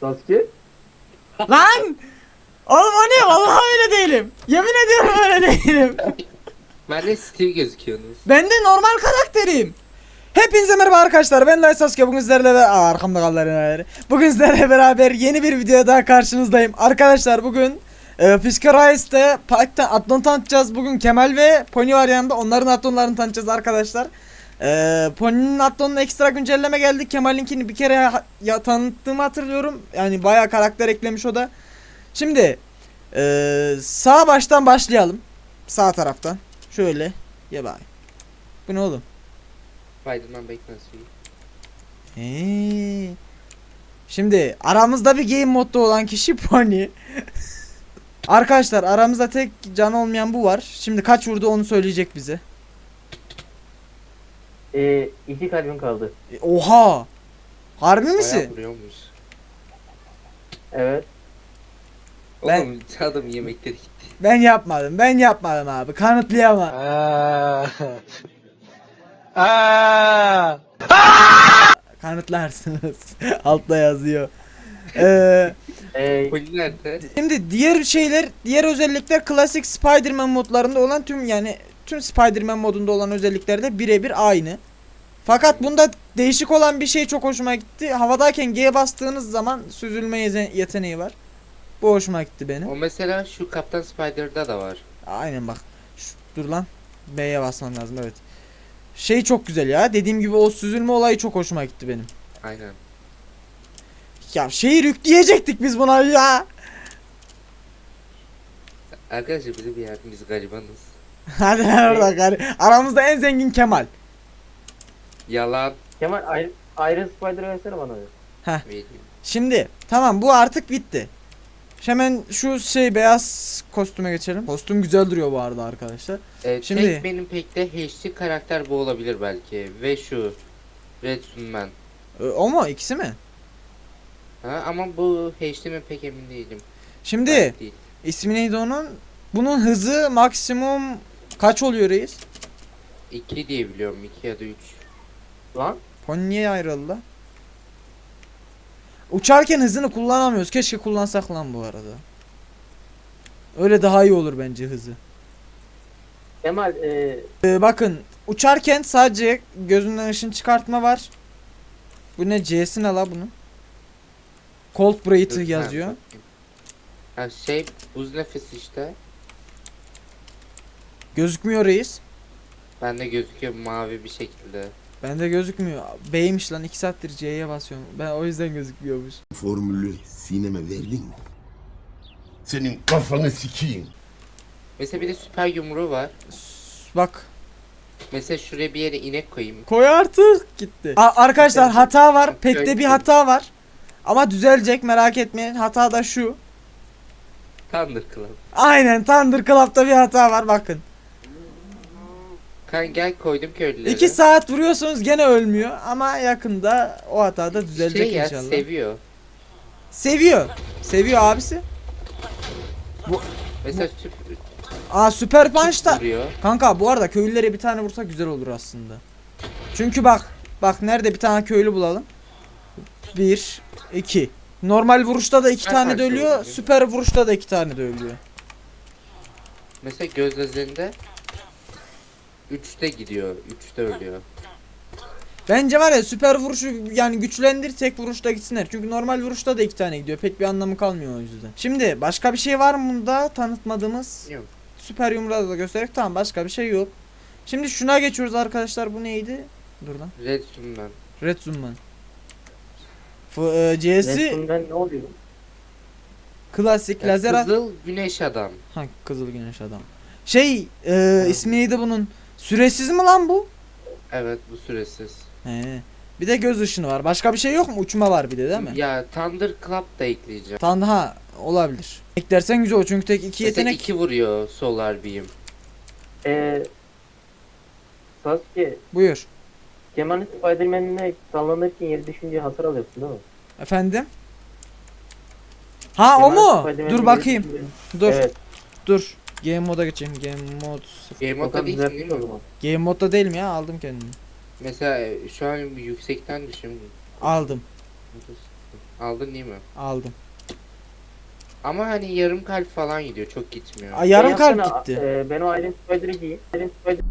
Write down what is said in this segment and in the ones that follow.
Sasuke. Lan! Oğlum o ne? Vallahi öyle değilim. Yemin ediyorum öyle değilim. Ben de Steve gözüküyorsunuz. Ben de normal karakteriyim. Hepinize merhaba arkadaşlar. Ben Lay Sasuke. Bugün sizlerle ve Aa, arkamda kaldı. Bugün sizlerle beraber yeni bir video daha karşınızdayım. Arkadaşlar bugün e, Fiskarize'de Park'ta atlon tanıtacağız. Bugün Kemal ve Pony var yanında. Onların atlonlarını tanıtacağız arkadaşlar. E, Pony'nin atlonuna ekstra güncelleme geldi. Kemal'inkini bir kere ya, ya, tanıttığımı hatırlıyorum. Yani bayağı karakter eklemiş o da. Şimdi e, sağ baştan başlayalım. Sağ taraftan. Şöyle. Ya bak. Bu ne oğlum? Spiderman Bekmez suyu. Şimdi aramızda bir game modda olan kişi Pony. Arkadaşlar aramızda tek can olmayan bu var. Şimdi kaç vurdu onu söyleyecek bize. Ee, iki kalbim kaldı. E, Oha! Harbi Bayağı misin? vuruyormuş. Evet. Ben- Oğlum adam yemekleri gitti. Ben yapmadım. Ben yapmadım abi. Kanıtlayamam. Kanıtlarsınız. Altta yazıyor. Ee, Ee, Poli nerede? Şimdi diğer şeyler, diğer özellikler klasik Spider-Man modlarında olan tüm yani tüm Spider-Man modunda olan özelliklerle birebir aynı. Fakat bunda değişik olan bir şey çok hoşuma gitti. Havadayken G'ye bastığınız zaman süzülme yeteneği var. Bu hoşuma gitti benim. O mesela şu Kaptan Spider'da da var. Aynen bak. Şu- dur lan. B'ye basmam lazım evet. Şey çok güzel ya. Dediğim gibi o süzülme olayı çok hoşuma gitti benim. Aynen. Ya şehir yükleyecektik biz buna ya. Arkadaşlar bize bir yardım biz garibanız. Hadi lan orada gari. Aramızda en zengin Kemal. Yalan Kemal Iron, Iron Spider versene bana. bir. vereyim. Şimdi tamam bu artık bitti. Hemen şu şey beyaz kostüme geçelim. Kostüm güzel duruyor bu arada arkadaşlar. Ee, Şimdi- Tek benim pek de HD karakter bu olabilir belki. Ve şu Red Sunman. Ee, o mu ikisi mi? Ha, ama bu HD mi pek emin değilim. Şimdi Belki değil. ismi neydi onun? Bunun hızı maksimum kaç oluyor reis? 2 diye biliyorum 2 ya da 3. Lan. Pony niye ayrıldı? Uçarken hızını kullanamıyoruz. Keşke kullansak lan bu arada. Öyle daha iyi olur bence hızı. Kemal ee, Ee, bakın uçarken sadece gözünden ışın çıkartma var. Bu ne C'si ne la bunun? Cold Breath Dur, yazıyor. Ha şey buz nefesi işte. Gözükmüyor reis. Bende gözüküyor mavi bir şekilde. Bende gözükmüyor. B'ymiş lan 2 saattir C'ye basıyorum. Ben o yüzden gözükmüyormuş. Formülü sineme verdin mi? Senin kafanı sikeyim. Mesela bir de süper yumruğu var. S- Bak. Mesela şuraya bir yere inek koyayım. Koy artık. Gitti. A- arkadaşlar hata var. Pekte bir hata var. Ama düzelecek merak etmeyin. Hata da şu. Thunder Club. Aynen Thunder Club'da bir hata var bakın. Kan gel koydum köylüleri. 2 saat vuruyorsunuz gene ölmüyor ama yakında o hata da düzelecek şey ya, inşallah. seviyor. Seviyor. Seviyor abisi. Mesela süp Aa Süper Punch da. vuruyor. Kanka bu arada köylülere bir tane vursak güzel olur aslında. Çünkü bak. Bak nerede bir tane köylü bulalım. 1 2 Normal vuruşta da iki Süper tane de ölüyor. mi? Süper vuruşta da iki tane de ölüyor. Mesela göz lazerinde 3'te gidiyor. 3'te ölüyor. Bence var ya süper vuruşu yani güçlendir tek vuruşta gitsinler. Çünkü normal vuruşta da iki tane gidiyor. Pek bir anlamı kalmıyor o yüzden. Şimdi başka bir şey var mı bunda tanıtmadığımız? Yok. Süper yumruğu da göstererek tamam başka bir şey yok. Şimdi şuna geçiyoruz arkadaşlar. Bu neydi? Dur lan. Red Sunman. Red Zoom'un. F- e, C'si Resmimden ne oluyor? klasik Ya, lazer at- Kızıl güneş adam. Ha kızıl güneş adam. Şey e, ismi neydi bunun? Süresiz mi lan bu? Evet bu süresiz. He. Bir de göz ışını var. Başka bir şey yok mu? Uçma var bir de değil mi? Ya Thunder Club da ekleyeceğim. Tan ha olabilir. Eklersen güzel olur çünkü tek iki Mesela yetenek. 2 vuruyor Solar Beam. Ee, Sasuke Buyur. Kemal'in Spider-Man'ine sallanırken yere düşünce hasar alıyorsun değil mi? Efendim? Ha o Kemal mu? Dur yere bakayım. düşünce- Dur. Evet. Dur. Game moda geçeyim. Game mod. Game modda değilsin değil düzeltmiş o mi? zaman. Game modda değilim ya aldım kendimi. Mesela e, şu an yüksekten düşün. Aldım. Aldın değil mi? Aldım. Ama hani yarım kalp falan gidiyor. Çok gitmiyor. Ay, yarım kalp yapsana, gitti. E, ben o Iron Spider'ı giyeyim. Iron Spider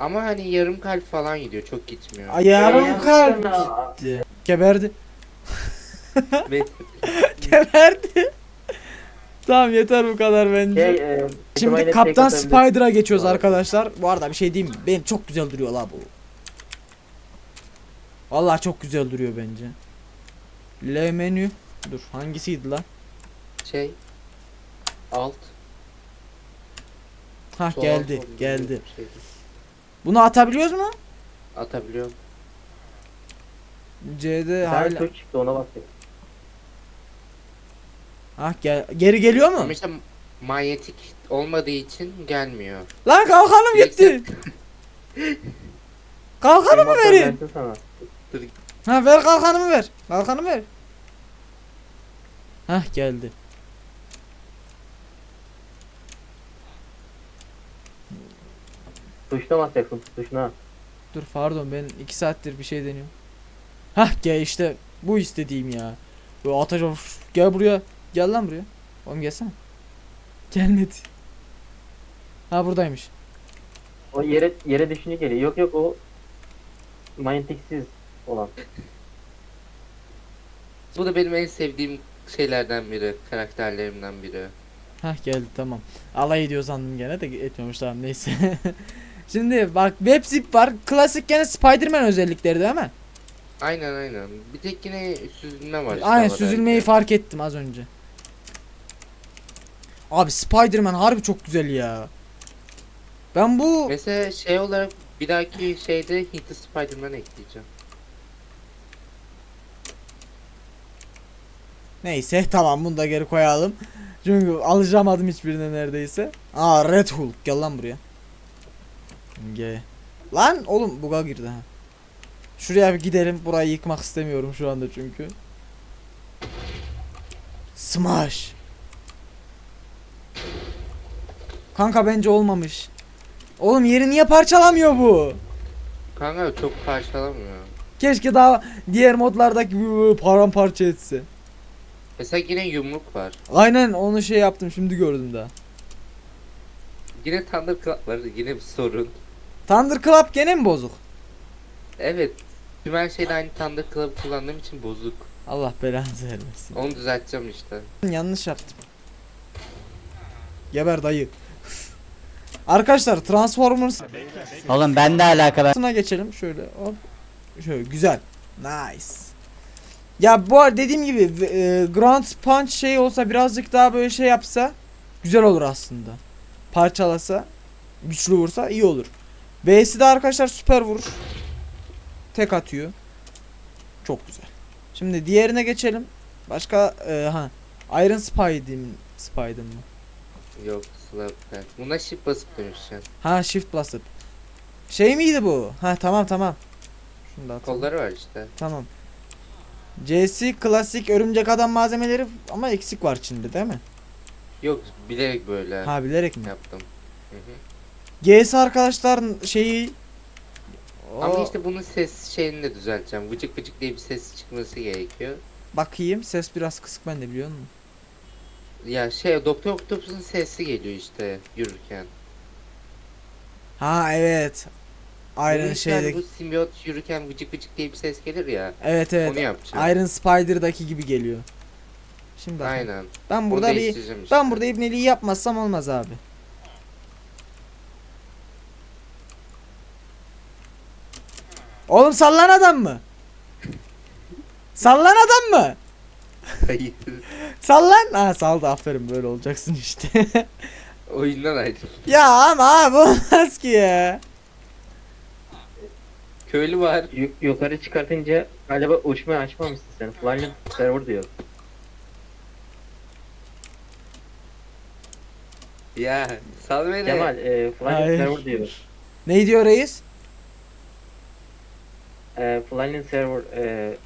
Ama hani yarım kalp falan gidiyor. Çok gitmiyor. Ay, yarım kalp gitti. Geberdi. Ve Geberdi. tamam yeter bu kadar bence. Şey, e, Şimdi Spider-Man'e Kaptan atabilir. Spider'a geçiyoruz arkadaşlar. Bu arada bir şey diyeyim mi? Benim çok güzel duruyor la bu. Vallahi çok güzel duruyor bence. L menü. Dur hangisiydi lan? şey alt Ha sol geldi alt geldi. bir. Bunu atabiliyoruz mu? Atabiliyorum. Bir tane hala. tuş çıktı ona bak. Ha gel geri geliyor mu? Ama işte manyetik olmadığı için gelmiyor. Lan kalkanım gitti. Kalkanımı sana. Ha ver kalkanımı ver. Kalkanımı ver. Hah geldi. Tuşuna basacaksın tuşuna. Dur pardon ben iki saattir bir şey deniyorum. Hah gel işte bu istediğim ya. Böyle atacağım. Gel buraya. Gel lan buraya. Oğlum gelsene. Gelmedi. Ha buradaymış. O yere yere düşünce geliyor. Yok yok o manyetiksiz olan. Bu da benim en sevdiğim şeylerden biri, karakterlerimden biri. Hah geldi tamam. Alay ediyor sandım gene de etmiyormuş tamam neyse. Şimdi bak web zip var. Klasik gene Spider-Man özellikleri değil mi? Aynen aynen. Bir tek yine süzülme var. işte Aynen süzülmeyi fark ettim az önce. Abi Spider-Man harbi çok güzel ya. Ben bu Mesela şey olarak bir dahaki şeyde Hintli Spider-Man ekleyeceğim. neyse tamam bunu da geri koyalım. Çünkü alışamadım hiçbirine neredeyse. Aa Red Hulk gel lan buraya. Gel. Lan oğlum buga girdi ha. Şuraya bir gidelim. Burayı yıkmak istemiyorum şu anda çünkü. Smash. Kanka bence olmamış. Oğlum yeri niye parçalamıyor bu? Kanka çok parçalamıyor. Keşke daha diğer modlardaki gibi paramparça etse. Mesela yine yumruk var. Aynen onu şey yaptım şimdi gördüm daha. Yine Thunder Club var. Yine bir sorun. Thunder Club gene mi bozuk? Evet. Tüm her şeyde aynı Thunder Club kullandığım için bozuk. Allah belanızı vermesin. Onu düzelteceğim işte. Yanlış yaptım. Geber dayı. Arkadaşlar Transformers Oğlum ben de alakalı. Sına geçelim şöyle hop. Şöyle güzel. Nice. Ya bu dediğim gibi e, Ground Punch şey olsa birazcık daha böyle şey yapsa güzel olur aslında. Parçalasa güçlü vursa iyi olur. B'si de arkadaşlar süper vurur. Tek atıyor. Çok güzel. Şimdi diğerine geçelim. Başka e, ha Iron Spider Spider mı? Yok Slapback. Buna shift basıp dönüşeceksin. Ha shift basıp. Şey miydi bu? Ha tamam tamam. Şunu da atalım. Kolları var işte. Tamam. CC klasik örümcek adam malzemeleri ama eksik var içinde değil mi? Yok bilerek böyle Ha bilerek mi? yaptım. Hı hı. GS arkadaşlar şeyi Ama O- işte bunun ses şeyini de düzelteceğim. Vıcık vıcık diye bir ses çıkması gerekiyor. bakayım ses biraz kısık ben de biliyor musun? Ya şey Doktor Octopus'un sesi geliyor işte yürürken. Ha evet. Iron hani şeydeki. bu simbiyot yürürken vıcık vıcık diye bir ses gelir ya. Evet Onu evet. yapacağım. Iron Spider'daki gibi geliyor. Şimdi bakın. Aynen. Ben burada bir değiştireceğim işte. ben burada ibneliği yapmazsam olmaz abi. Oğlum sallan adam mı? Sallan adam mı? Hayır. Sallan. Ha saldı aferin böyle olacaksın işte. Oyundan ayrı. ya ama abi olmaz ki ya. Köylü var. Yuk- yukarı çıkartınca galiba uçmayı açmamışsın sen. Flying server diyor. Ya sal beni. Kemal e, Flying Hayır. server diyor. Ne diyor reis? E, Flying server e,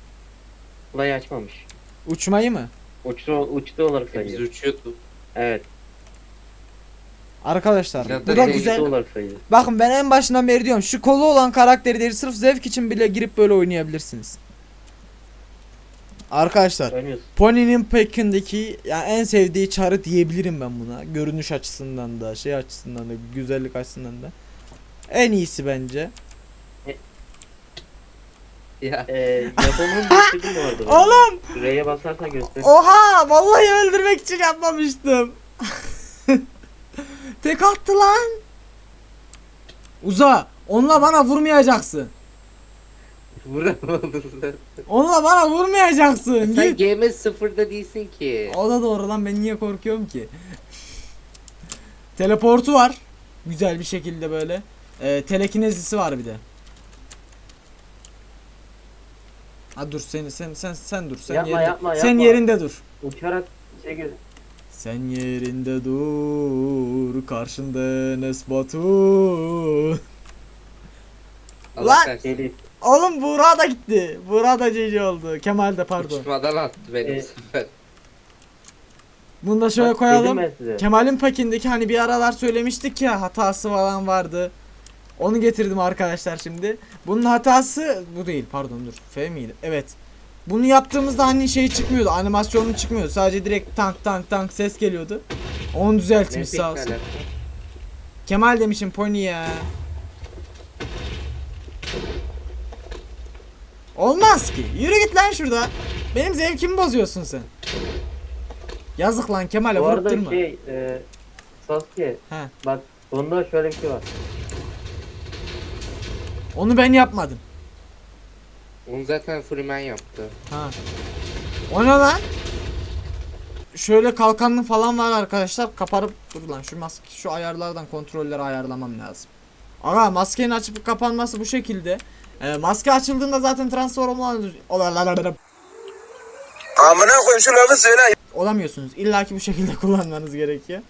Fly açmamış. Uçmayı mı? Uçtu, uçtu olarak Biz sayıyor. uçuyorduk. Evet. Arkadaşlar Ya da bu da güzel. olarak. Bakın ben en başından beri diyorum şu kolu olan karakteri değil sırf zevk için bile girip böyle oynayabilirsiniz. Arkadaşlar Oynuyorsun. Pony'nin Pekin'deki yani en sevdiği çarı diyebilirim ben buna. Görünüş açısından da, şey açısından da, güzellik açısından da. En iyisi bence. Ya Ee, yapımını gösterdim bu arada. ben. Oğlum! R'ye basarsan göster. Oha! Vallahi öldürmek için yapmamıştım. Tek attı lan. Uza! Onunla bana vurmayacaksın. vuramadın sen. Onunla bana vurmayacaksın. Sen Git. GM sıfırda değilsin ki. O da doğru lan ben niye korkuyorum ki? Teleportu var. Güzel bir şekilde böyle. Ee, telekinezisi var bir de. Ha dur sen sen sen sen dur. Sen Yapma, yerinde, yapma, Sen yapma. yerinde dur. Uçarak şey göz. Sen yerinde dur. Karşında Enes Batur. Allah Lan! kahretsin. Oğlum Buğra da gitti. Buğra da cici oldu. Kemal de pardon. Uçmadan attı beni Ee, bu sefer. Bunu da şöyle Bak, koyalım. dedim ben size. Kemal'in pakindeki hani bir aralar söylemiştik ya hatası falan vardı. Onu getirdim arkadaşlar şimdi. Bunun hatası bu değil pardon dur. F miydi? Evet. Bunu yaptığımızda hani şey çıkmıyordu. Animasyonu çıkmıyordu. Sadece direkt tank tank tank ses geliyordu. Onu düzeltmiş sağ olsun. Kemal demişim pony ya. Olmaz ki. Yürü git lan şurada. Benim zevkimi bozuyorsun sen. Yazık lan Kemal'e Bu vurup arada şey e, Sasuke He. bak bunda şöyle bir şey var. Onu ben yapmadım. Onu zaten Freeman yaptı. Ha. O ne lan? Şöyle kalkanlı falan var arkadaşlar. Kaparıp dur lan şu maske şu ayarlardan kontrolleri ayarlamam lazım. Aga maskenin açıp kapanması bu şekilde. Ee, maske açıldığında zaten transform olan Amına koyayım şu lafı söyle. olamıyorsunuz. İlla ki bu şekilde kullanmanız gerekiyor.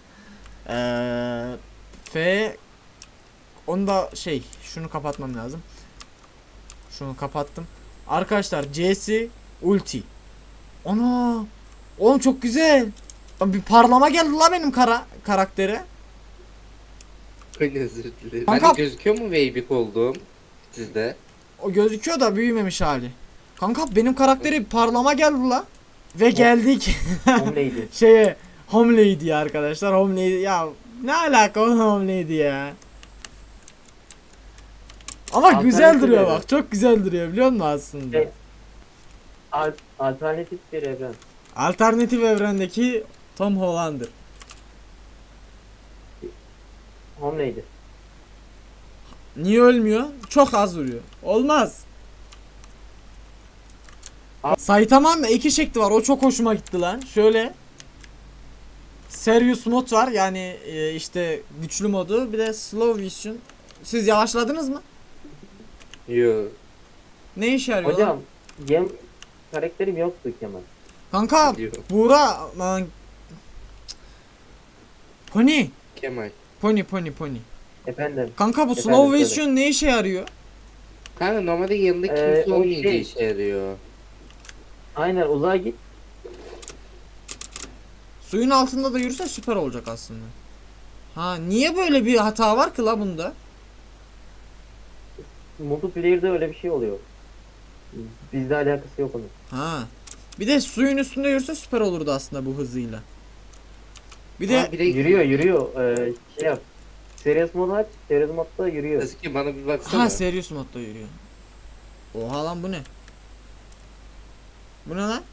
Ee, F onu da şey şunu kapatmam lazım. Şunu kapattım. Arkadaşlar C'si ulti. Ana! Oğlum çok güzel. Bir parlama geldi la benim kara karaktere. Özür dilerim. Kanka- Hani gözüküyor mu Weybik olduğum sizde? O gözüküyor da büyümemiş hali. Kanka benim karakteri parlama geldi la. Ve geldik Homlady. şeye Home Lady arkadaşlar. Home Lady ya ne alaka o Home Lady ya. Ama Alternatif güzel duruyor evren. bak. Çok güzel duruyor biliyor musun aslında? Şey- Al- alternatif bir evren. Alternatif evrendeki Tom Hollander. Homlady. Niye ölmüyor? Çok az vuruyor. Olmaz. Saitama iki şekli var. O çok hoşuma gitti lan. Şöyle. Serious mod var. Yani e, işte güçlü modu. Bir de slow vision. Siz yavaşladınız mı? Yo. Ne işe yarıyor lan? Hocam gem karakterim yoktu Kemal. Kanka Diyor. Buğra aman. Pony. Kemal. Pony pony pony. Efendim. Kanka bu Efendim, slow söyle. vision ne işe yarıyor? Kanka normalde yanında Ee, kimse o olmayınca şey- işe yarıyor. Aynen uzağa git. Suyun altında da yürüse süper olacak aslında. Ha niye böyle bir hata var ki la bunda? Multiplayer'da öyle bir şey oluyor. Bizde alakası yok onun. Ha. Bir de suyun üstünde yürüse süper olurdu aslında bu hızıyla. Bir de Ha, bir de Yürüyor yürüyor. Ee, şey yap. Serious mod aç. Serious modda yürüyor. Sasuke bana bir baksana. ha serious modda yürüyor. Oha lan bu ne? Bu ne lan?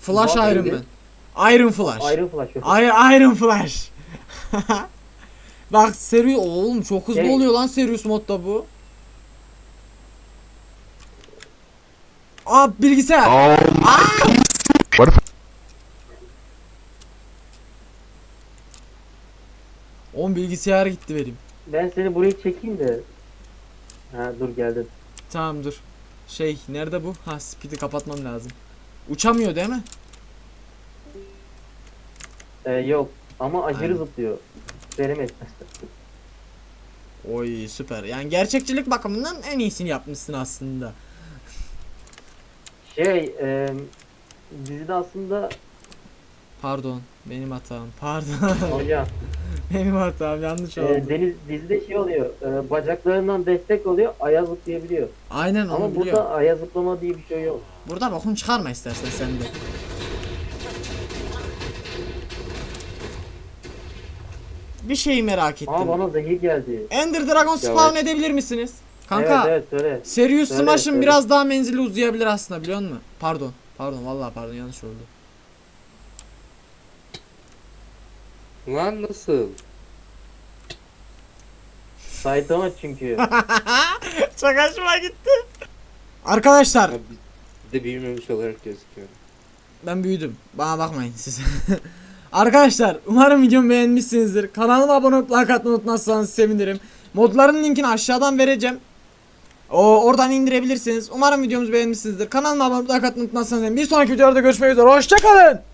Flash Bak, Iron neydi? Man. Iron Flash. Iron Flash yok. Iron, Iron Flash. Bak seri oğlum çok hızlı Şey- oluyor lan Serious modda bu. Aa bilgisayar. Aa! Oğlum bilgisayar gitti benim. Ben seni buraya çekeyim de. Ha dur geldin. Tamam dur. Şey nerede bu? Ha speed'i kapatmam lazım. Uçamıyor değil mi? Ee, yok. Ama aşırı Aynen. zıplıyor. Veremez. Oy süper. Yani gerçekçilik bakımından en iyisini yapmışsın aslında. Şey, e, dizide aslında Pardon. Benim hatam. Pardon. Hocam benim hatam. Yanlış oldu. e, deniz dizide şey oluyor. E, bacaklarından destek oluyor. Ayağı zıplayabiliyor. Aynen onu Ama biliyorum. burada ayağı zıplama diye bir şey yok. Burada bokunu çıkarma istersen sen de. Bir şeyi merak ettim. Ama bana zehir geldi. Ender Dragon spawn edebilir misiniz? Kanka, Evet evet söyle. Serious Söyle, Smash'ın söyle. biraz daha menzili uzayabilir aslında biliyor musun? Pardon. Pardon vallahi pardon yanlış oldu. Lan nasıl? Saitama çünkü. Çok hoşuma gitti. Arkadaşlar Bir de büyümemiş olarak gözüküyor. ben büyüdüm. Bana bakmayın siz. Arkadaşlar umarım videomu beğenmişsinizdir. Kanalıma abone olup like atmayı unutmazsanız sevinirim. Modların linkini aşağıdan vereceğim. O oradan indirebilirsiniz. Umarım videomuzu beğenmişsinizdir. Kanalıma abone olup like atmayı unutmazsanız sevinirim. Bir sonraki videoda görüşmek üzere. Hoşçakalın.